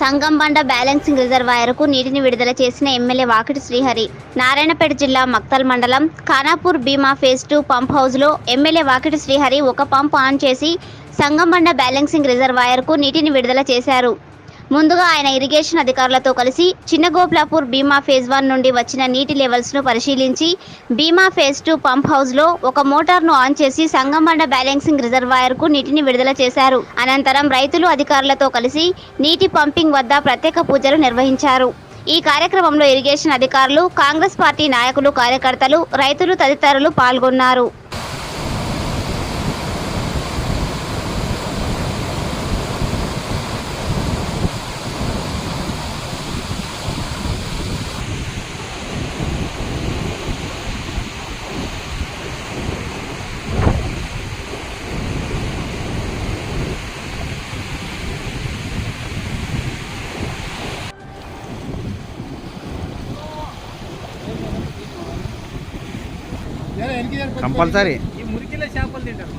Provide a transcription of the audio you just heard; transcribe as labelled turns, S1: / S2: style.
S1: Sangambanda balancing రిజర్వాయర్కు నీటిని విడుదల చేసిన ఎమ్మెల్యే వాకిటి శ్రీహరి. నారాయణపేట జిల్లా మక్తల్ మండలం Khanapur Bhima phase two pump హౌస్లో ఎమ్మెల్యే వాకిటి శ్రీహరి ఒక పంప్ ఆన్ చేసి సంగంబండ బ్యాలెన్సింగ్ రిజర్వాయర్కు నీటిని విడుదల చేశారు. ముందుగా ఆయన ఇరిగేషన్ అధికారులతో కలిసి చిన్నగోప్లాపూర్ భీమా ఫేజ్ వన్ నుండి వచ్చిన నీటి లెవెల్స్ను పరిశీలించి భీమా ఫేజ్ టూ పంప్ హౌస్లో ఒక మోటార్ను ఆన్ చేసి సంగమండ బ్యాలెన్సింగ్ రిజర్వాయర్కు నీటిని విడుదల చేశారు. అనంతరం రైతులు అధికారులతో కలిసి నీటి పంపింగ్ వద్ద ప్రత్యేక పూజలు నిర్వహించారు. ఈ కార్యక్రమంలో ఇరిగేషన్ అధికారులు కాంగ్రెస్ పార్టీ నాయకులు కార్యకర్తలు రైతులు తదితరులు పాల్గొన్నారు.
S2: కంపల్సరీ. మురికిలో చేపలు తింటారు.